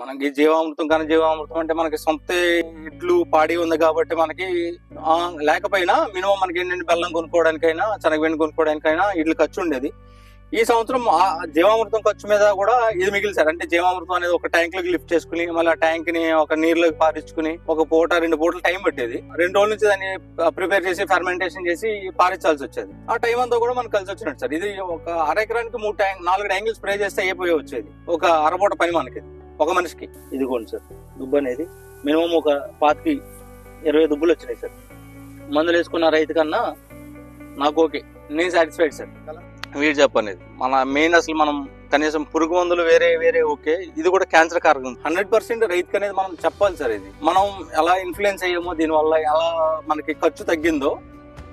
మనకి జీవామృతం కానీ జీవామృతం అంటే మనకి సొంత ఇడ్లు పాడి ఉంది కాబట్టి మనకి లేకపోయినా మినిమం మనకి ఏంటంటే బెల్లం కొనుక్కోవడానికైనా శనగపిండి కొనుక్కోవడానికైనా ఇడ్లు ఖర్చు ఉండేది. ఈ సంవత్సరం ఆ జీవామృతం ఖర్చు మీద కూడా ఇది మిగిలిసారు అంటే జీవామృతం అనేది ఒక ట్యాంక్లోకి లిఫ్ట్ చేసుకుని మళ్ళీ ఆ ట్యాంక్ని ఒక నీరులోకి పారించుకుని ఒక పూట రెండు పూటలు టైం పట్టేది. రెండు రోజుల నుంచి దాన్ని ప్రిపేర్ చేసి ఫెర్మెంటేషన్ చేసి పారించాల్సి వచ్చేది. ఆ టైం అంతా కూడా మనకు కలిసి వచ్చినట్టు సార్. ఇది ఒక అర ఎకరానికి మూడు ట్యాంక్ నాలుగు ట్యాంకులు స్ప్రే చేస్తే అయిపోయి వచ్చేది. ఒక అరపూట పని మనకి. ఒక మనిషికి. ఇదిగోండి సార్ దుబ్బు అనేది. మినిమం ఒక పాతికి ఇరవై దుబ్బులు వచ్చినాయి సార్. మందులు వేసుకున్న రైతు కన్నా నాకు ఓకే. నేను సాటిస్ఫైడ్ సార్. వీడు చెప్పనేది మన మెయిన్ అసలు మనం కనీసం పురుగు మందులు వేరే వేరే ఓకే. ఇది కూడా క్యాన్సర్ కారకం హండ్రెడ్ పర్సెంట్ రైతుకి అనేది మనం చెప్పాలి సార్ ఇది. మనం ఎలా ఇన్ఫ్లుయెన్స్ అయ్యామో దీనివల్ల ఎలా మనకి ఖర్చు తగ్గిందో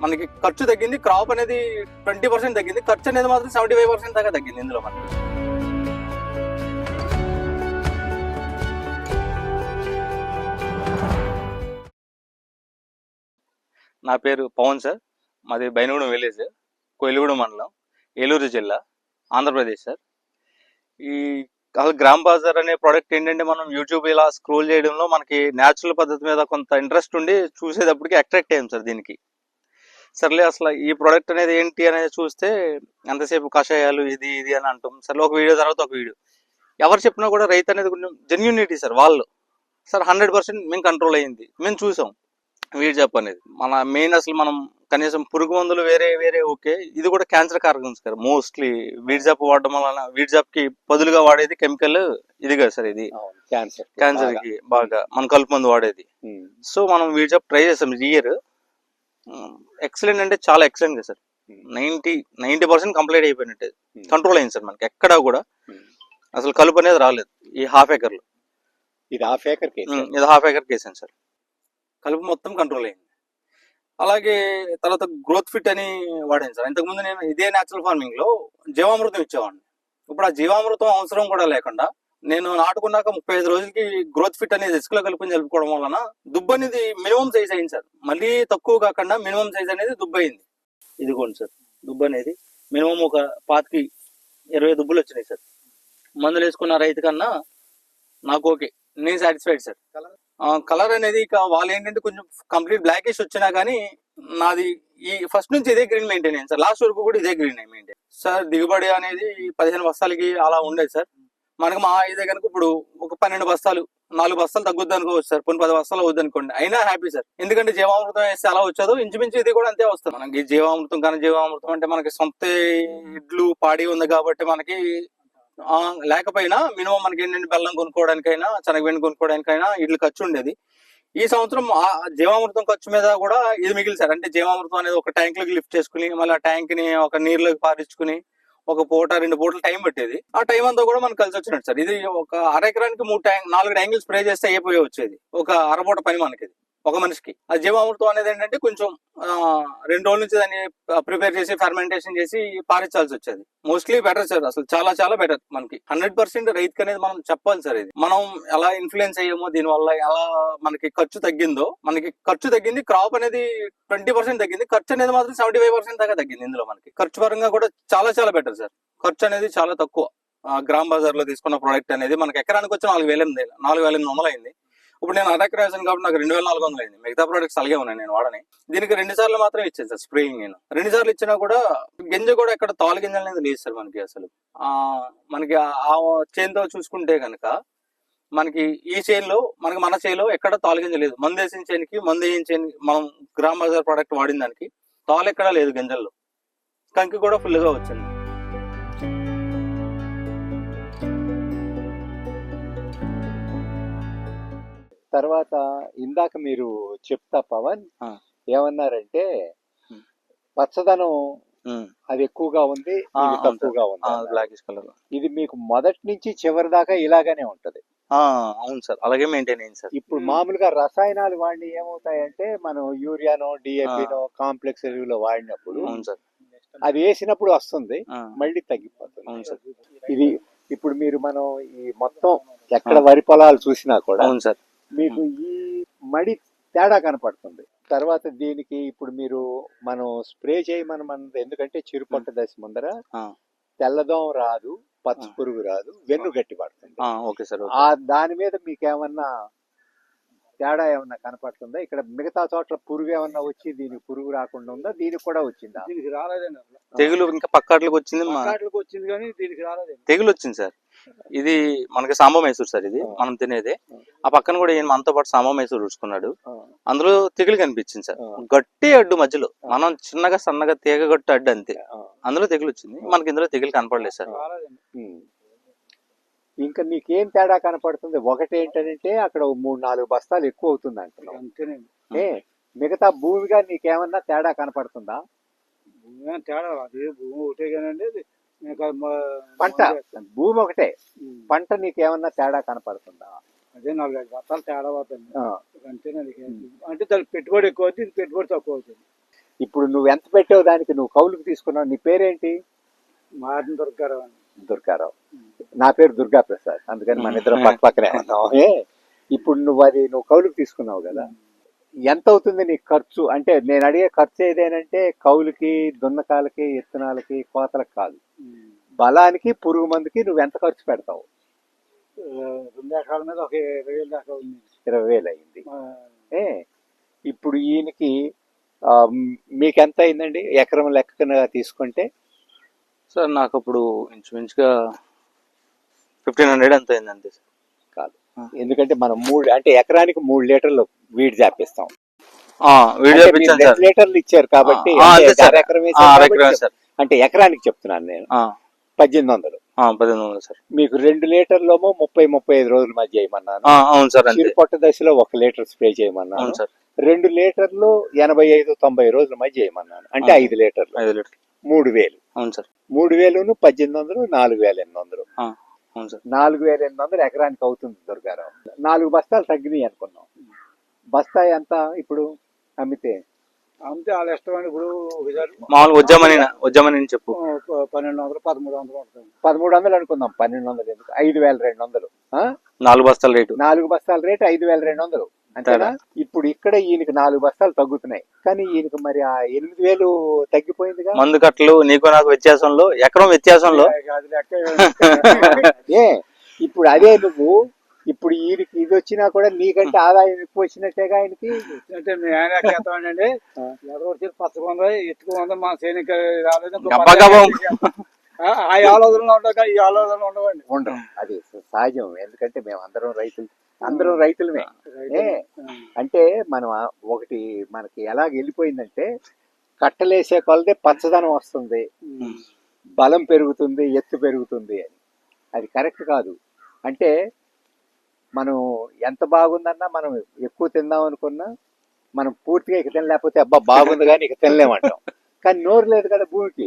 మనకి ఖర్చు తగ్గింది క్రాప్ అనేది ట్వంటీ పర్సెంట్ తగ్గింది ఖర్చు అనేది మాత్రం సెవెంటీ ఫైవ్ పర్సెంట్ దాకా తగ్గింది ఇందులో మనకి. నా పేరు పవన్ సార్. మాది బైనగూడెం విలేజ్ కోయిలగూడెం మండలం. ఏలూరు జిల్లా. ఆంధ్రప్రదేశ్ సార్. ఈ అసలు గ్రామ్ బాజార్ అనే ప్రోడక్ట్ ఏంటంటే మనం యూట్యూబ్ ఇలా స్క్రోల్ చేయడంలో మనకి న్యాచురల్ పద్ధతి మీద కొంత ఇంట్రెస్ట్ ఉండి చూసేటప్పటికి అట్రాక్ట్ అయ్యాం సార్ దీనికి. సర్లే అసలు ఈ ప్రోడక్ట్ అనేది ఏంటి అనేది చూస్తే ఎంతసేపు కషాయాలు ఇది ఇది అని అంటాం. సర్లే ఒక వీడియో తర్వాత ఒక వీడియో. ఎవరు చెప్పినా కూడా రైతు అనేది కొంచెం జెన్యునిటీ సార్ వాళ్ళు. సార్ హండ్రెడ్ పర్సెంట్ మేము కంట్రోల్ అయ్యింది. మేము చూసాం. వీడు చెప్పనేది. మన మెయిన్ అసలు మనం కనీసం పురుగు మందులు వేరే వేరే ఓకే. ఇది కూడా క్యాన్సర్ కారకం సార్. మోస్ట్లీ వీడ్జాప్ వాడడం వలన వీడ్జాప్కి బదులుగా వాడేది కెమికల్ ఇది కదా సార్ ఇది. Cancer cancer. కి బాగా. మన కలుపు మందు వాడేది. సో మనం వీడ్జాప్ ట్రై చేస్తాం ఈ ఇయర్ ఎక్సలెంట్ అంటే చాలా ఎక్సలెంట్ కదా sir. Ninety ninety percent complete అయిపోయినట్టు. కంట్రోల్ అయింది సార్ మనకి. ఎక్కడా కూడా అసలు కలుపు అనేది రాలేదు. ఈ హాఫ్ ఎకర్లో ఇది హాఫ్ ఏకర్ కేసు ఇది హాఫ్ ఎకర్ కేసాను సార్. కలుపు మొత్తం కంట్రోల్ అయింది. అలాగే తర్వాత గ్రోత్ ఫిట్ అని వాడాను సార్. ఇంతకుముందు నేను ఇదే న్యాచురల్ ఫార్మింగ్లో జీవామృతం ఇచ్చేవాడిని. ఇప్పుడు ఆ జీవామృతం అవసరం కూడా లేకుండా నేను నాటుకున్నాక ముప్పై ఐదు రోజులకి గ్రోత్ ఫిట్ అనేది ఇసుకలో కలుపుని జరుపుకోవడం వలన దుబ్బు అనేది మినిమం సైజ్ అయింది సార్. మళ్ళీ తక్కువ కాకుండా మినిమం సైజ్ అనేది దుబ్బు అయింది. ఇదిగోండి సార్. దుబ్బు అనేది మినిమం ఒక పాతికి ఇరవై దుబ్బులు వచ్చినాయి సార్. మందులు వేసుకున్న రైతు కన్నా నాకు ఓకే. నేను సాటిస్ఫైడ్ సార్. కలర్ అనేది ఇక వాళ్ళు ఏంటంటే కొంచెం కంప్లీట్ బ్లాకేష్ వచ్చినా కానీ నాది ఈ ఫస్ట్ నుంచి ఇదే గ్రీన్ మెయింటైన్ అయింది సార్. లాస్ట్ వరకు కూడా ఇదే గ్రీన్ మెయింటైన్ సార్ దిగుబడి అనేది పదిహేను బస్తాలకి అలా ఉండేది సార్. మనకు మా ఇదే కనుక ఇప్పుడు ఒక పన్నెండు బస్తాలు నాలుగు బస్తాలు తగ్గుద్ది అనుకోవచ్చు సార్. కొన్ని పది బస్తాలు అవుద్ది అనుకోండి. అయినా హ్యాపీ సార్. ఎందుకంటే జీవామృతం వేస్తే అలా వచ్చేదో ఇంచుమించు ఇది కూడా అంతే వస్తుంది. మనకి జీవామృతం కానీ జీవామృతం అంటే మనకి సొంత ఇడ్లు పాడి ఉంది కాబట్టి మనకి లేకపోయినా మినిమం మనకి ఏంటంటే బెల్లం కొనుక్కోవడానికైనా శనగపిండి కొనుక్కోవడానికైనా ఇడ్లు ఖర్చు ఉండేది ఈ సంవత్సరం ఆ జీవామృతం ఖర్చు మీద కూడా ఇది మిగిలి సార్ అంటే జీవామృతం అనేది ఒక ట్యాంక్లోకి లిఫ్ట్ చేసుకుని మళ్ళీ ఆ ట్యాంక్ని ఒక నీరులోకి పారించుకుని ఒక పూట రెండు పూటలు టైం పట్టేది. ఆ టైం అంతా కూడా మనకు కలిసి వచ్చినట్టు సార్. ఇది ఒక అర ఎకరానికి మూడు ట్యాంక్ నాలుగు ట్యాంకులు స్ప్రే చేస్తే అయిపోయి వచ్చేది. ఒక అరపూట పని మనకి ఒక మనిషికి. ఆ జీవామృతం అనేది ఏంటంటే కొంచెం రెండు రోజుల నుంచి దాన్ని ప్రిపేర్ చేసి ఫెర్మెంటేషన్ చేసి పారించాల్సి వచ్చేది. మోస్ట్లీ బెటర్ సార్ అసలు చాలా చాలా బెటర్ మనకి. హండ్రెడ్ పర్సెంట్ రైతుకి అనేది మనం చెప్పాలి సార్ ఇది. మనం ఎలా ఇన్ఫ్లుయెన్స్ అయ్యామో దీనివల్ల ఎలా మనకి ఖర్చు తగ్గిందో మనకి ఖర్చు తగ్గింది క్రాప్ అనేది ట్వంటీ పర్సెంట్ తగ్గింది ఖర్చు అనేది మాత్రం సెవెంటీ ఫైవ్ పర్సెంట్ దాకా తగ్గింది ఇందులో మనకి. ఖర్చు పరంగా కూడా చాలా చాలా బెటర్ సార్ ఖర్చు అనేది చాలా తక్కువ. గ్రామ్ బజార్లో తీసుకున్న ప్రోడక్ట్ అనేది మనకి ఎకరానికి వచ్చి నాలుగు వేల ఎనిమిది నాలుగు వేల ఎనిమిది వందలు అయింది. ఇప్పుడు నేను అటాక్ రాసాను కాబట్టి నాకు రెండు వేల నాలుగు వందలు అయింది. మిగతా ప్రోడక్ట్స్ అలాగే ఉన్నాయి. నేను వాడని. దీనికి రెండు సార్లు మాత్రం ఇచ్చాను సార్ స్ప్రేయింగ్ నేను. రెండు సార్లు ఇచ్చినా కూడా గింజ కూడా ఎక్కడ తాలు గింజలు అనేది లేదు సార్ మనకి అసలు. ఆ మనకి ఆ- చేన్తో చేనుతో చూసుకుంటే కనుక మనకి ఈ చేనులో మనకి మన చేలో ఎక్కడ తాలు గింజ లేదు. మందు వేసిన చేనికి మందు వేసిన చేను మనం గ్రామ్ బజార్ ప్రోడక్ట్ వాడిన దానికి తాలు ఎక్కడా లేదు గింజల్లో. కంకి కూడా ఫుల్గా వచ్చింది. తర్వాత ఇందాక మీరు చెప్తా పవన్. ఏమన్నారంటే. పచ్చదనం అది ఎక్కువగా ఉంది తక్కువగా ఉంది. బ్లాకిష్ కలర్ ఇది మీకు మొదటి నుంచి చివరి దాకా ఇలాగానే ఉంటది. అవును సార్. అలాగే మెయింటైన్ అయింది సార్. ఇప్పుడు. మామూలుగా రసాయనాలు వాడిని ఏమవుతాయంటే మనం యూరియానో డిఏపినో కాంప్లెక్స్ ఎరువులో వాడినప్పుడు అది వేసినప్పుడు వస్తుంది మళ్ళీ తగ్గిపోతుంది. అవును సార్. ఇది ఇప్పుడు మీరు మనం ఈ మొత్తం ఎక్కడ వరి పొలాలు చూసినా కూడా అవును సార్. మీకు ఈ మడి తేడా కనపడుతుంది. తర్వాత దీనికి ఇప్పుడు మీరు మనం స్ప్రే చేయమని మన ఎందుకంటే చిరుపట్ట దశ ముందర ఆ. తెల్లదోమ రాదు పచ్చ పురుగు రాదు వెన్ను గట్టి పడుతుంది. ఆ, ఓకే సార్. ఆ దాని మీద మీకు ఏమన్నా తేడా ఏమన్నా కనపడుతుందా? ఇక్కడ మిగతా చోట్ల పురుగు ఏమన్నా వచ్చి దీనికి పురుగు రాకుండా ఉందా? దీనికి కూడా వచ్చిందా? దీనికి రాలేదండి తెగులు ఇంకా పక్కాట్లకు వచ్చింది మా- పక్కాట్లకు వచ్చింది కానీ దీనికి రాలేదండి. తెగులు వచ్చింది సార్. ఇది మనకి సాంబ మైసూర్ సార్ ఇది మనం తినేదే. ఆ. పక్కన కూడా ఈయన మనతో పాటు సాంబ మైసూర్ చూసుకున్నాడు ఆ, అందులో తెగులు కనిపించింది సార్. గట్టి అడ్డు మధ్యలో. మనం చిన్నగా సన్నగా తీగ గట్టు అడ్డు అంతే. అందులో తెగులు వచ్చింది. మనకి ఇందులో తెగులు కనపడలేదు సార్. ఇంకా నీకేం తేడా కనపడుతుంది? ఒకటి ఏంటంటే అక్కడ మూడు నాలుగు బస్తాలు ఎక్కువ అవుతుంది అంటున్నావు. ఏ? మిగతా భూమిగా నీకేమన్నా తేడా కనపడుతుందా? తేడా? అది భూమి ఒకటే కానండి. పంట భూమి ఒకటే. పంట నీకేమన్నా తేడా కనపడుతుందా? అదే నాలుగు ఐదు బత్తాలు తేడా అవుతుంది అంతేనండి అంటే దానికి పెట్టుబడి ఎక్కువ అవుతుంది పెట్టుబడి తక్కువ అవుతుంది. ఇప్పుడు నువ్వు ఎంత పెట్టావు దానికి? నువ్వు కౌలుకు తీసుకున్నావు. నీ పేరేంటి? మారిన దొరకారు అని. దుర్గారావు. నా పేరు దుర్గా ప్రసాద్ అందుకని మన ఇద్దరం పక్క పక్కనే ఇప్పుడు నువ్వు అది నువ్వు కౌలుకు తీసుకున్నావు కదా. ఎంత అవుతుంది నీ ఖర్చు? అంటే నేను అడిగే ఖర్చు ఏదేనంటే కౌలుకి దున్నకాలకి ఇత్తనాలకి కోతలకు కాదు. బలానికి పురుగు మందుకి నువ్వు ఎంత ఖర్చు పెడతావు? రెండు ఎకరాల మీద ఒక ఇరవై వేలు దాకా ఉంది. ఇరవై వేలు అయింది. ఏ ఇప్పుడు ఈయనకి మీకు ఎంత అయిందండి? ఎకరం లెక్కన తీసుకుంటే? సార్ నాకు అప్పుడు ఇంచుమించుగా ఫిఫ్టీన్ హండ్రెడ్ ఎంత అయింది అంతే సార్. ఎందుకంటే మనం మూడు అంటే ఎకరానికి మూడు లీటర్లు వీడి చేపిస్తాం లీటర్లు ఇచ్చారు కాబట్టి ఆ, అంటే ఎకరానికి చెప్తున్నాను నేను. ఆ, పద్దెనిమిది వందలు. సార్. మీకు రెండు లీటర్లేమో ముప్పై ముప్పై ఐదు రోజుల మధ్య చేయమన్నాను. ఆ, అవును సార్ అంతే. చిరుపొట్ట దశలో ఒక లీటర్ స్ప్రే చేయమన్నాను. అవును సార్. రెండు లీటర్లు ఎనభై ఐదు తొంభై రోజుల మధ్య చేయమన్నాను. అంటే. ఐదు లీటర్లు. ఐదు మూడు వేలు. అవును సార్. మూడు వేలును పద్దెనిమిది వందలు నాలుగు వేల ఎనిమిది వందలు. ఆ, అవును సార్ నాలుగు వేల ఎనిమిది వందలు ఎకరానికి అవుతుంది దుర్గారావు. నాలుగు బస్తాలు తగ్గినాయి అనుకున్నాం. బస్తా ఎంత ఇప్పుడు అమ్మితే? అంతే వాళ్ళ ఇష్టం ఇప్పుడు ఒకసారి మామూలుగా వజ్జామని వజ్జామని చెప్పు. పన్నెండు వందలు పదమూడు వందలు ఉంటుంది పదమూడు వందలు అనుకుందాం. పన్నెండు వందలు ఎందుకు? ఐదు వేల రెండు వందలు. ఆ? నాలుగు బస్తాల రేటు. నాలుగు బస్తాల రేటు ఐదు వేల రెండు వందలు. అంతేనా? ఇప్పుడు ఇక్కడ ఈయనకి నాలుగు బస్తాలు తగ్గుతున్నాయి. కానీ ఈయనకి మరి ఆ ఎనిమిది వేలు తగ్గిపోయిందిగా? మందు కట్టలు నీకు నాకు వ్యత్యాసంలో ఎకరం వ్యత్యాసంలో. ఏ ఇప్పుడు అదే నువ్వు ఇప్పుడు ఈయనకి ఇది వచ్చినా కూడా నీకంటే ఆదాయం ఎక్కువ వచ్చినట్టేగా ఆయనకి? అంటే మీ ఆయన ఎక్కేస్తామండి ఎవరు వచ్చి పచ్చకొంద ఎత్తుకుంద మా సైనిక రాలేదు. ఆ ఆ ఆలోచనలు ఉండగా ఈ ఆలోచనలు ఉండవండి. ఉండవు అది సహజం ఎందుకంటే మేము అందరం రైతులు. అందరం రైతులమే. అంటే మనం ఒకటి మనకి ఎలా వెళ్ళిపోయిందంటే కట్టలేసే కొలదే పచ్చదనం వస్తుంది. బలం పెరుగుతుంది ఎత్తు పెరుగుతుంది అని. అది కరెక్ట్ కాదు. అంటే మనం ఎంత బాగుందన్నా మనం ఎక్కువ తిందాం అనుకున్నా మనం పూర్తిగా ఇక తినలేకపోతే అబ్బా బాగుంది కానీ ఇక తినలేమంటాం కానీ నోరు లేదు కదా భూమికి.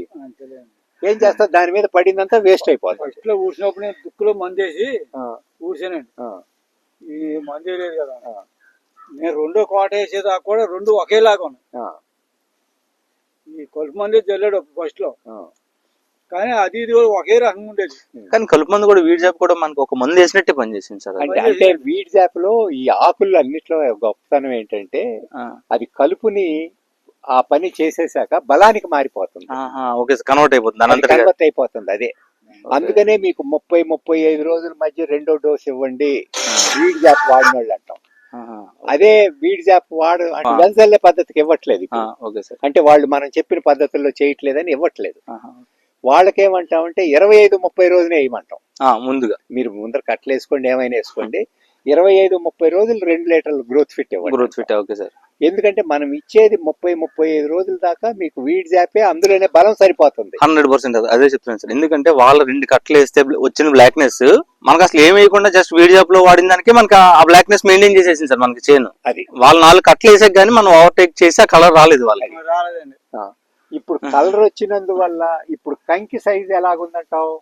ఏం చేస్తా దాని మీద పడిందంతా వేస్ట్ అయిపోతుంది. ఫస్ట్లో ఊడ్చినప్పుడు నేను దుక్కులో మందేసి ఆ, ఈ మందే లేదు కదా. నేను రెండో కోట వేసేదాకా కూడా రెండు ఒకేలాగా ఉన్నాయి. ఆ, ఈ కొలుపు మంది జల్లాడు ఫస్ట్లో. ఆ. కానీ అది ఇది కూడా ఒకే రకంగా ఉండేది. కానీ కలుపు మందు కూడా వీడి జాబ్ కూడా మనకు ఒక మందు వేసినట్టే పనిచేసింది సార్. అంటే అంటే వీడ్ జాప్లో ఈ ఆకులు అన్నిట్లో గొప్పతనం ఏంటంటే అది కలుపుని ఆ పని చేసేసాక బలానికి మారిపోతుంది. ఓకే కన్వర్ట్ అయిపోతుంది కన్వర్ట్ అయిపోతుంది అదే. అందుకనే మీకు ముప్పై ముప్పై ఐదు రోజుల మధ్య రెండో డోస్ ఇవ్వండి. వీడ్ జాప్ వాడిన వాళ్ళు అంటాం అదే వీడ్ జాప్ వాడు. వెల్సల్లే పద్ధతికి ఇవ్వట్లేదు అంటే వాళ్ళు మనం చెప్పిన పద్ధతుల్లో చేయట్లేదని ఇవ్వట్లేదు. వాళ్ళకేమంటామంటే ఇరవై ఐదు ముప్పై రోజునే వేయమంటాం ఆ, ముందుగా. మీరు ముందర కట్టలు వేసుకోండి ఏమైనా వేసుకోండి. ఇరవై ఐదు ముప్పై రోజులు రెండు లీటర్లు గ్రోత్ ఫిట్ ఇవ్వండి. గ్రోత్ ఫిట్ ఓకే సార్ ఎందుకంటే మనం ఇచ్చేది ముప్పై ముప్పై ఐదు రోజుల దాకా మీకు వీడ్ జాపే అందులోనే బలం సరిపోతుంది. హండ్రెడ్ పర్సెంట్ అదే చెప్తున్నాను సార్ ఎందుకంటే వాళ్ళ రెండు కట్టలు వేస్తే వచ్చిన బ్లాక్నెస్ మనకు అసలు ఏమి వేయకుండా జస్ట్ వీడి జాబ్లో వాడిన దానికి మనకి ఆ బ్లాక్నెస్ మెయింటైన్ చేసేసింది సార్ మనకి చేను. అది. వాళ్ళ నాలుగు కట్టలు వేసాక కానీ మనం ఓవర్టేక్ చేసి ఆ కలర్ రాలేదు వాళ్ళకి. రాలేదండి. ఆ. ఇప్పుడు కలర్ వచ్చినందువల్ల ఇప్పుడు కంకి సైజు ఎలాగుందంటావు?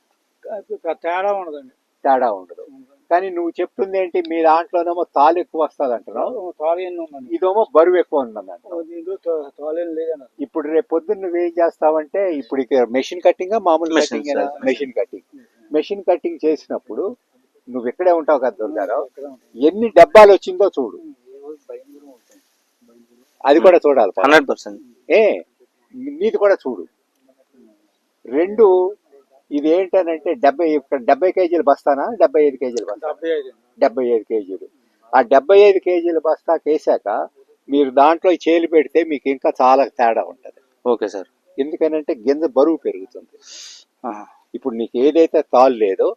తేడా ఉండదండి. తేడా ఉండదు. కానీ నువ్వు చెప్తుంది ఏంటి? మీ దాంట్లోనేమో తాలు ఎక్కువ వస్తుంది అంటున్నావు. ఇదేమో బరువు ఎక్కువ లేదండి ఇప్పుడు రేపు పొద్దున్న నువ్వేం చేస్తావంటే ఇప్పుడు ఇక మెషిన్ కట్టింగ్ మామూలు cutting. Machine cutting machine cutting చేసినప్పుడు నువ్వు ఇక్కడే ఉంటావు కదా దుర్గారావు. ఉంటుంది. ఎన్ని డబ్బాలు వచ్చిందో చూడు. అది కూడా చూడాలి. Hundred percent. ఏ నీది కూడా చూడు. రెండు ఇది ఏంటనంటే డెబ్బై ఇక్కడ డెబ్బై కేజీలు బస్తానా? డెబ్బై ఐదు కేజీలు బస్తా? డెబ్బై ఐదు. కేజీలు. ఆ డెబ్బై ఐదు కేజీల బస్తాకి వేసాక మీరు దాంట్లో చేలు పెడితే మీకు ఇంకా చాలా తేడా ఉంటుంది. Okay sir. ఎందుకనంటే గింజ బరువు పెరుగుతుంది. ఇప్పుడు నీకు ఏదైతే తాళ్ళు లేదో.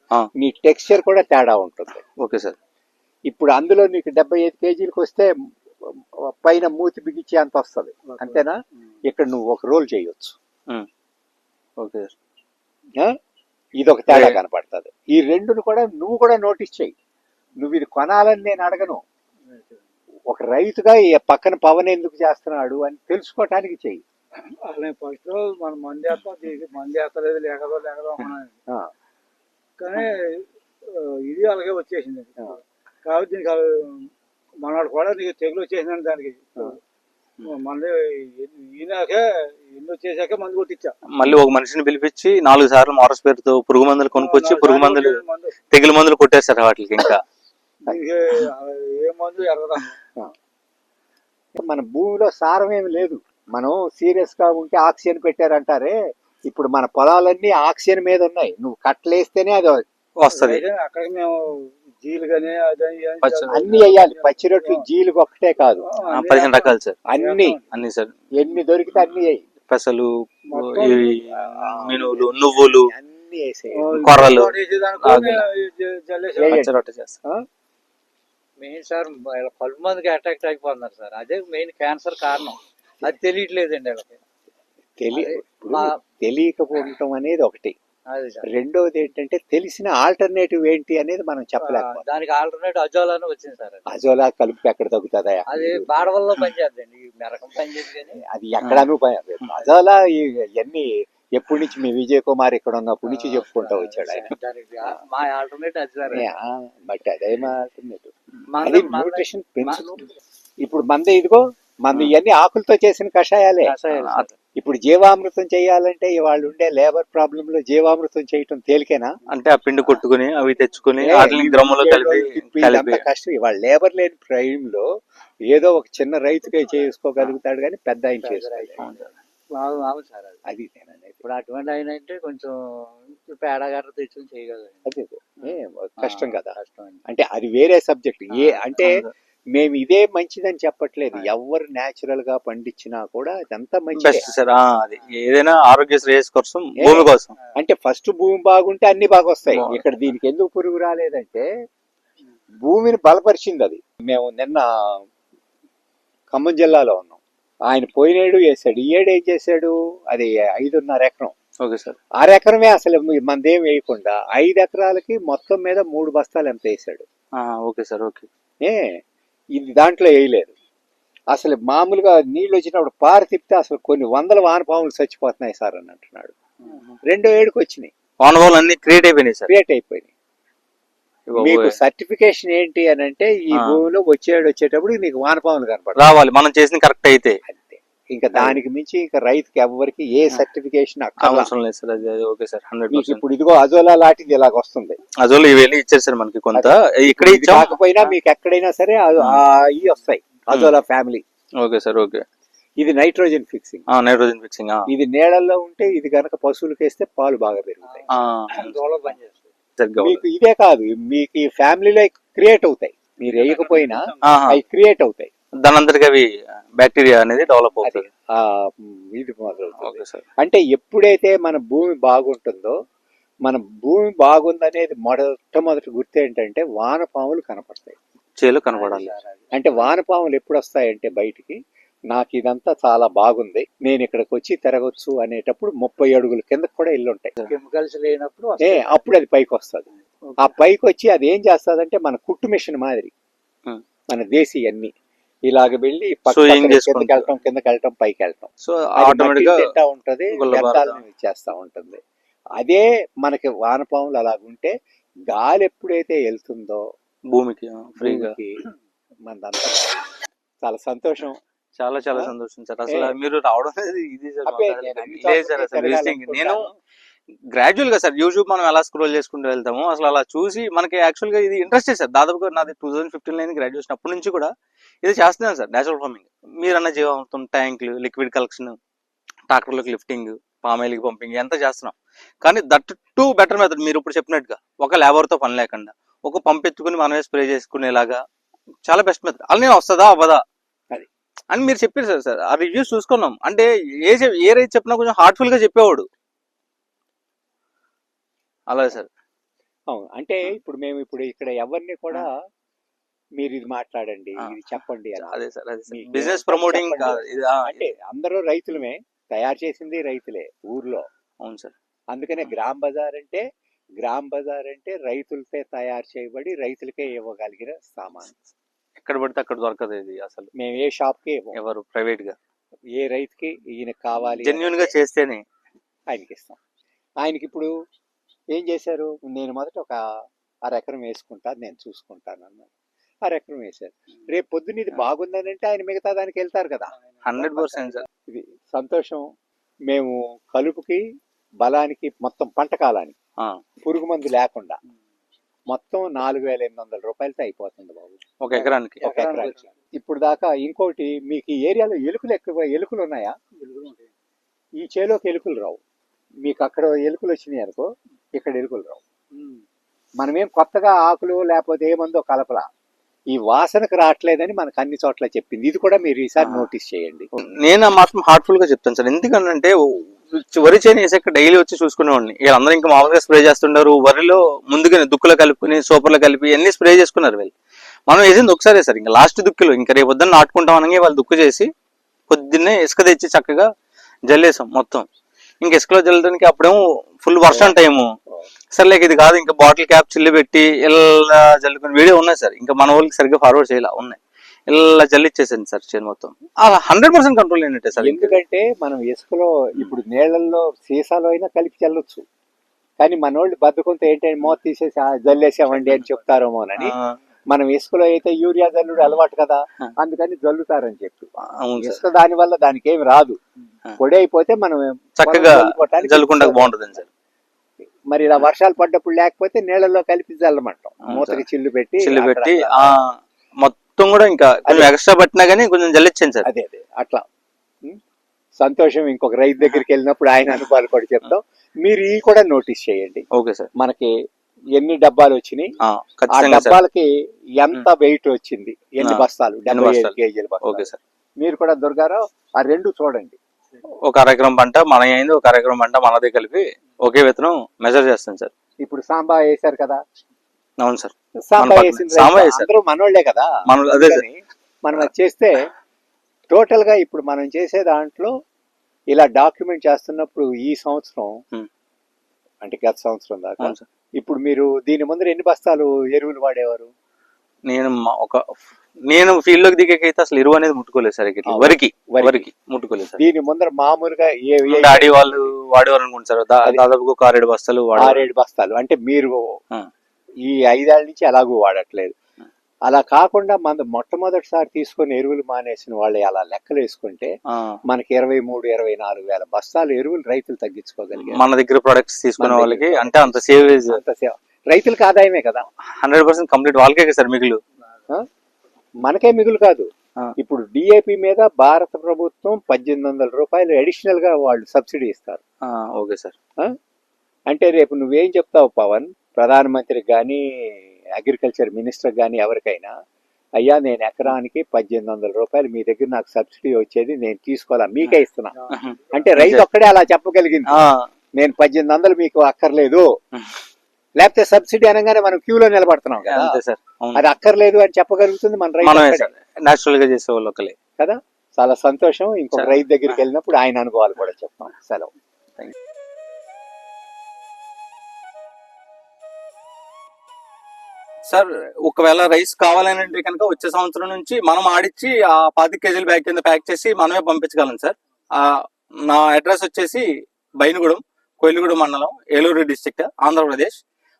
నీ టెక్స్చర్ కూడా తేడా ఉంటుంది. Okay sir. ఇప్పుడు అందులో నీకు డెబ్బై ఐదు కేజీలకు వస్తే పైన మూతి బిగించి అంత వస్తుంది. అంతేనా? ఇక్కడ నువ్వు ఒక రోల్ చేయొచ్చు. Okay sir? ఇది ఒక తేడా కనపడుతుంది. ఈ రెండును కూడా నువ్వు కూడా నోటీస్ చెయ్యి నువ్వు ఇది కొనాలని నేను అడగను. ఒక రైతుగా పక్కన పవన్ ఎందుకు చేస్తున్నాడు అని తెలుసుకోవటానికి చెయ్యి అసలు ఫస్ట్ మనం మంది వేస్తాం మంది వేస్తలేదు లేకదో లేకదో కానీ ఇది అలాగే వచ్చేసింది. కాబట్టి దీనికి మనవాడు కూడా నీకు తెగులు వచ్చేసిందండి దానికి ఈయనకే ఎన్ని మందు కొట్టించా. మళ్ళీ ఒక మనిషిని పిలిపించి నాలుగు సార్లు మోటార్స్ పేరుతో పురుగు మందులు కొనుక్కొచ్చి పురుగు మందులు మందు. తెగులు మందులు కొట్టేస్తారు వాటికి ఇంకా. దీనికి ఆ, ఏ మందు ఎరగదా? మన భూమిలో సారం ఏమి లేదు. మనం సీరియస్గా ఉంటే ఆక్సిజన్ పెట్టారంటారే. ఇప్పుడు మన పొలాలన్నీ ఆక్సిజన్ మీద ఉన్నాయి. నువ్వు కట్టలేస్తేనే అది వస్తది. అయితే అక్కడికి మేము అన్ని వేయాలి. పచ్చి రొట్లు జీలుగు ఒక్కటే కాదు. పదిహేను రకాలు సార్. అన్ని. అన్ని సార్. ఎన్ని దొరికితే అన్ని వేయి. పెసలు మినువులు నువ్వులు అన్ని వేసేయి. కొర్రలు. రొట్టె చేస్తాం. మెయిన్ సార్ కలుపు మందికి అటాక్ అయిపోతున్నారు సార్. అదే మెయిన్ క్యాన్సర్ కారణం. అది తెలియట్లేదండి వీళ్ళకి. తెలియ తెలియకపోవటం అనేది ఒకటి. రెండోది ఏంటంటే తెలిసిన ఆల్టర్నేటివ్ ఏంటి అనేది మనం చెప్పలేకపోతాం దానికి ఆల్టర్నేట్ అజోలానే వచ్చింది సార్. అజోలా కలుపు ఎక్కడ తగ్గుతుందా అది బాడవల్లో పనిచేద్దండి మెరకం పనిచేది అది ఎక్కడను అజోలా ఇవన్నీ ఎప్పటి నుంచి మీ విజయ్ కుమార్ ఇక్కడ ఉన్నప్పటి నుంచి చెప్పుకుంటూ వచ్చాడు ఆయన. మా ఆల్టర్నేట్ అది సార్ ఏ, ఆ, బట్ అదే మా ఆల్టర్నేటివ్. న్యూట్రిషన్ ఇప్పుడు మంద ఇదిగో మంద ఇవన్నీ ఆకులతో చేసిన కషాయాలే. ఇప్పుడు జీవామృతం చేయాలంటే వాళ్ళు ఉండే లేబర్ ప్రాబ్లం లో జీవామృతం చేయటం తేలికేనా? అంటే ఆ పిండి కొట్టుకుని అవి తెచ్చుకుని కలిపి కష్టం. ఇవాళ లేబర్ లేని ప్రైమ్లో ఏదో ఒక చిన్న రైతుకే చేసుకోగలుగుతాడు కానీ పెద్ద ఆయన అవును సార్. అది. ఇప్పుడు అటువంటి ఆయన అంటే కొంచెం పేడ గట్ర తెచ్చుకొని చేయగలరు. అదే ఏ, కష్టం కదా. అంటే అది వేరే సబ్జెక్ట్. ఏ అంటే. మేము ఇదే మంచిదని చెప్పట్లేదు. ఎవరు నేచురల్గా పండించినా కూడా అదంతా మంచిదే. సార్. అది. ఏదైనా ఆరోగ్య శ్రేయస్ కోసం. భూమి కోసం. అంటే ఫస్ట్ భూమి బాగుంటే అన్ని బాగా వస్తాయి. ఇక్కడ దీనికి ఎందుకు పురుగు రాలేదంటే భూమిని బలపరిచింది అది. మేము నిన్న ఖమ్మం జిల్లాలో ఉన్నాం. ఆయన పోయినేడు వేసాడు. ఈ ఏడు ఏం చేశాడు? అది ఐదున్నర ఎకరం. Okay sir. ఆరు ఎకరమే అసలు మనదేం వేయకుండా ఐదు ఎకరాలకి మొత్తం మీద మూడు బస్తాలు ఎంత వేసాడు ఓకే సార్. ఓకే. ఏ ఇది దాంట్లో వేయలేదు. అసలు మామూలుగా నీళ్ళు వచ్చినప్పుడు పార తిప్పితే అసలు కొన్ని వందల వానపాములు చచ్చిపోతున్నాయి సార్ అని అంటున్నాడు. రెండో ఏడుకి వచ్చినాయి. అన్ని క్రియేట్ అయిపోయినాయి సార్. క్రియేట్ అయిపోయినాయి. మీకు. సర్టిఫికేషన్ ఏంటి అని అంటే ఈ. భూమిలో వచ్చేడు వచ్చేటప్పుడు నీకు వానపాములు కనపడతాయి. రావాలి మనం చేసిన కరెక్ట్ అయితే. ఇంకా దానికి మించి ఇంకా రైతుకి ఎవరికి ఏ సర్టిఫికేషన్ అవసరం లేదు సార్ అది ఓకే సార్ హండ్రెడ్ ఇప్పుడు ఇదిగో అజోలా లాంటిది ఇలాగ వస్తుంది. అజోలు ఇవి వెళ్ళి ఇచ్చారు సార్ మనకి కొంత. ఇక్కడ కాకపోయినా మీకు ఎక్కడైనా సరే ఇవి వస్తాయి. Azolla family. Okay sir okay. ఇది నైట్రోజన్ ఫిక్సింగ్. నైట్రోజన్ ఫిక్సింగ్ ఇది నీళ్ళల్లో ఉంటే ఇది గనక పశువులకు వేస్తే పాలు బాగా పెరుగుతాయి. మీకు ఇదే కాదు మీకు ఈ ఫ్యామిలీలో క్రియేట్ అవుతాయి. మీరు వేయకపోయినా. అవి క్రియేట్ అవుతాయి. దాని అంతటికి అవి బ్యాక్టీరియా అనేది డెవలప్ అవుతుంది. ఇది మొదలవుతుంది. అంటే ఎప్పుడైతే మన భూమి బాగుంటుందో మన భూమి బాగుందనేది మొట్టమొదటి గుర్తు ఏంటంటే వానపాములు కనపడతాయి. చేలు కనపడాలి. అంటే వానపాములు ఎప్పుడు వస్తాయంటే బయటికి? నాకు ఇదంతా చాలా బాగుంది. నేను ఇక్కడికి వచ్చి తిరగొచ్చు అనేటప్పుడు ముప్పై అడుగుల కిందకు కూడా ఇల్లు ఉంటాయి కెమికల్స్ లేనప్పుడు. అప్పుడు అది పైకి వస్తుంది ఆ పైకి వచ్చి అది ఏం చేస్తుందంటే మన కుట్టు మిషన్ మాదిరి. మన దేశీ అన్ని ఇలాగ వెళ్ళి కిందకి వెళ్ళటం కిందకి వెళ్ళటం పైకి వెళ్ళటం సో ఆటోమేటిక్గా ఉంటది వ్యర్థాలను ఇచ్చేస్తా ఉంటుంది. అదే మనకి వానపాములు అలాగుంటే గాలి ఎప్పుడైతే వెళ్తుందో భూమికి ఫ్రీగా. మనదంతా చాలా సంతోషం. చాలా చాలా? సంతోషం సార్. అసలు. మీరు రావడం అనేది ఇది నేను లేదు సార్ నేను యూట్యూబ్ మనం ఎలా స్క్రోల్ చేసుకుంటూ వెళ్తామో అసలు అలా చూసి మనకి యాక్చువల్గా ఇది ఇంట్రెస్ట్ సార్ దాదాపుగా నాది టూ థౌసండ్ ఫిఫ్టీన్లో గ్రాడ్యుయేషన్ అప్పటి నుంచి కూడా ఇది చేస్తున్నాను సార్ నేచురల్ ఫార్మింగ్ మీరన్న జీవామృతం ట్యాంకులు లిక్విడ్ కలెక్షన్ ట్రాక్టర్లకు లిఫ్టింగ్ పామాయిల్కి పంపింగ్ ఎంత చేస్తున్నాం. కానీ దట్ టు బెటర్ మెథడ్ మీరు ఇప్పుడు చెప్పినట్టుగా ఒక లేబర్తో పని లేకుండా ఒక పంప్ ఎత్తుకుని మనమే స్ప్రే చేసుకునేలాగా చాలా బెస్ట్ మెథడ్ అలానే వస్తుందా అవ్వదా? అది. అని మీరు చెప్పారు సార్. సార్ ఆ రివ్యూస్ చూసుకున్నాం. అంటే ఏ ఏ రైతు చెప్పినా కొంచెం హార్ట్ఫుల్గా చెప్పేవాడు. అలాగే సార్. అవును. అంటే ఇప్పుడు మేము ఇప్పుడు ఇక్కడ ఎవరిని కూడా మీరు ఇది మాట్లాడండి. ఇది చెప్పండి. అదే సార్ బిజినెస్ ప్రమోటింగ్ అంటే అందరూ రైతులమే తయారు చేసింది రైతులే ఊర్లో. అవును సార్. అందుకనే గ్రామ్ బజార్ అంటే గ్రామ్ బజార్ అంటే రైతులతో తయారు చేయబడి రైతులకే ఇవ్వగలిగిన సామాన్. ఎక్కడ పడితే అక్కడ దొరకదు ఇది అసలు. మేము ఏ షాప్కి ఎవరు ప్రైవేట్గా ఏ రైతుకి ఈయన కావాలి జెన్యున్గా చేస్తేనే. ఆయనకి ఇస్తాం. ఆయనకి ఇప్పుడు ఏం చేశారు? నేను మొదట ఒక అర ఎకరం వేసుకుంటా నేను చూసుకుంటాను అన్నాను అర ఎకరం వేశారు. రేపు పొద్దున్న ఇది బాగుందని అంటే ఆయన మిగతా దానికి వెళ్తారు కదా. హండ్రెడ్ పర్సెంట్ ఇది సంతోషం. మేము కలుపుకి బలానికి మొత్తం పంట కాలానికి ఆ, పురుగు మందు లేకుండా మొత్తం నాలుగు వేల ఎనిమిది వందల రూపాయలతో అయిపోతుంది బాబు. ఒక ఎకరానికి. ఒక ఎకరానికి. ఇప్పుడు దాకా ఇంకోటి మీకు ఈ ఏరియాలో ఎలుకలు ఎక్కువ ఎలుకలు ఉన్నాయా? ఈ చేలోకి ఎలుకలు రావు. మీకు అక్కడ ఎలుకలు వచ్చినాయి అనుకో ఇక్కడ ఎలుకలు రావు. మనమేం కొత్తగా ఆకులు లేకపోతే ఏమందో కలపలా. ఈ వాసనకు రావట్లేదని మనకు అన్ని చోట్ల చెప్పింది. ఇది కూడా మీరు ఈసారి. నోటీస్ చేయండి. నేను మాత్రం హార్ట్ఫుల్గా చెప్తాను సార్. ఎందుకంటే వరి చేను వేసాక డైలీ వచ్చి చూసుకునేవాడిని. వీళ్ళందరూ ఇంకా మామూలుగా స్ప్రే చేస్తుంటారు. వరిలో ముందుగానే దుక్కులో కలుపుకుని సూపర్లో కలిపి అన్ని స్ప్రే చేసుకున్నారు వీళ్ళు. మనం వేసింది ఒకసారి సార్. ఇంకా లాస్ట్ దుక్కులు. ఇంకా రేపు పొద్దున్న నాటుకుంటాం అనగా వాళ్ళు దుక్కు చేసి పొద్దున్నే ఇసుక తెచ్చి చక్కగా జల్లేసాం మొత్తం. ఇంకా ఇసుకలో జల్లడానికి అప్పుడేమో ఫుల్ వర్షం టైము. సర్లే ఇది కాదు ఇంకా బాటిల్ క్యాప్ చిల్లు పెట్టి ఇలా జల్లుకుని వీడియో ఉన్నాయి సార్. ఇంకా మన వాళ్ళకి సరిగ్గా ఫార్వర్డ్ చేయాలి ఉన్నాయి. ఇలా జల్లిచ్చేసాను సార్ చేను మొత్తం. హండ్రెడ్ పర్సెంట్ కంట్రోల్ అయినట్టే సార్ ఎందుకంటే మనం ఇసుకలో ఇప్పుడు నీళ్ళల్లో సీసాలో అయినా కలిపి చల్లొచ్చు. కానీ మన వాళ్ళు బతుకుంటే ఏంటంటే మోత తీసేసి "ఆ, జల్లేసామండి అని చెప్తారేమోనని మనం ఇసుకలో అయితే యూరియా జల్లుడు అలవాటు కదా. అందుకని జల్లుతారని చెప్పి. సార్. ఇసుక దాని వల్ల దానికి ఏమి రాదు. పొడి అయిపోతే మనం చక్కగా జల్లుకుంటా బాగుంటుంది సార్. మరి ఇలా వర్షాలు పడ్డప్పుడు లేకపోతే నీళ్ళల్లో కలిపి మూతకి. చిల్లు పెట్టి చిల్లు పెట్టి మొత్తం కూడా ఇంకా కొంచెం ఎక్స్ట్రా పట్టినా గానీ కొంచెం జల్లిచ్చాను సార్. అదే అదే అట్లా? సంతోషం ఇంకొక రైతు దగ్గరికి వెళ్ళినప్పుడు ఆయన అనుభవాలు కూడా చెప్తాం. మీరు ఈ కూడా నోటీస్ చేయండి. Okay sir. మనకి ఎన్ని డబ్బాలు వచ్చినాయి? ఆ, డబ్బాలకి ఎంత వెయిట్ వచ్చింది? ఎన్ని బస్తాలు? డెబ్బై. కేజీల బస్తాలు. మీరు కూడా దుర్గారావు ఆ రెండు చూడండి. ఒక అరెకరం పంట మన అయింది ఒక అరెకరం పంట మనదే కలిపి ఒకే విత్తనం మెజర్ చేస్తాను సార్. ఇప్పుడు సాంబా వేశారు కదా? అవును సార్. సాంబా వేసిన సాంబా రైతు వేశారు. అందరూ మనోళ్ళే కదా? మనం అదే సార్. మనం అది చేస్తే టోటల్గా ఇప్పుడు మనం చేసే దాంట్లో ఇలా డాక్యుమెంట్ చేస్తున్నప్పుడు ఈ సంవత్సరం. అంటే గత సంవత్సరం దాకా ఇప్పుడు మీరు దీని ముందర ఎన్ని బస్తాలు ఎరువులు వాడేవారు? నేను ఒక నేను ఫీల్డ్లోకి దిగకైతే అసలు ఎరువు అనేది ముట్టుకోలేదు సార్ ఇట్లా అవును. వరికి వరికి. ముట్టుకోలేదు సార్. దీని ముందర మామూలుగా ఏ డాడీ వాళ్ళు వాడేవారు అనుకుంటారు దా- అది. దాదాపు ఒక ఆరేడు బస్తాలు ఆరేడు బస్తాలు. అంటే మీరు. ఈ ఐదేళ్ళ నుంచి ఎలాగూ వాడట్లేదు. అలా కాకుండా మన మొట్టమొదటిసారి తీసుకొని ఎరువులు మానేసిన వాళ్ళు అలా లెక్కలు వేసుకుంటే మనకి ఇరవై మూడు ఇరవై నాలుగు వేల బస్తాలు ఎరువులు రైతులు తగ్గించుకోగలిగారు. మన దగ్గర ప్రొడక్ట్స్ తీసుకునే వాళ్ళకి అంటే అంత సేవేజ్ అంత సేవ రైతులకు ఆదాయమే కదా. హండ్రెడ్ పర్సెంట్ కంప్లీట్ వాళ్ళకే సార్ మిగులు? మనకే మిగులు కాదు. ఇప్పుడు డిఏపి మీద భారత ప్రభుత్వం పద్దెనిమిది వందల రూపాయలు అడిషనల్గా వాళ్ళు సబ్సిడీ ఇస్తారు. Okay sir. అంటే రేపు నువ్వేం చెప్తావు పవన్? ప్రధానమంత్రికి కానీ అగ్రికల్చర్ మినిస్టర్ కానీ ఎవరికైనా అయ్యా నేను ఎకరానికి పద్దెనిమిది వందల రూపాయలు మీ దగ్గర నాకు సబ్సిడీ వచ్చేది నేను తీసుకోవాలా? మీకే ఇస్తున్నా. అంటే రైతు ఒక్కడే అలా చెప్పగలిగింది. నేను పద్దెనిమిది వందలు మీకు అక్కర్లేదు. లేకపోతే సబ్సిడీ అనగానే మనం క్యూలో నిలబడుతున్నాం కదా. అంతే సార్. అది అక్కర్లేదు అని చెప్పగలుగుతుంది మన రైతు నేచురల్గా చేసే వాళ్ళు ఒకలే కదా? చాలా సంతోషం. ఇంకొక. రైతు దగ్గరికి వెళ్ళినప్పుడు ఆయన అనుభవాలు కూడా చెప్తాం. సెలవు. సార్ ఒకవేళ రైస్ కావాలంటే కనుక వచ్చే సంవత్సరం నుంచి మనం ఆడిచ్చి ఆ పాతి కేజీల బ్యాగ్ కింద ప్యాక్ చేసి మనమే పంపించగలం సార్. ఆ, నా అడ్రస్ వచ్చేసి బైనగూడెం కోయిలగూడెం మండలం Eluru district Andhra Pradesh.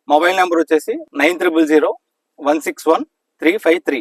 Mobile number వచ్చేసి nine triple zero one six one three five three.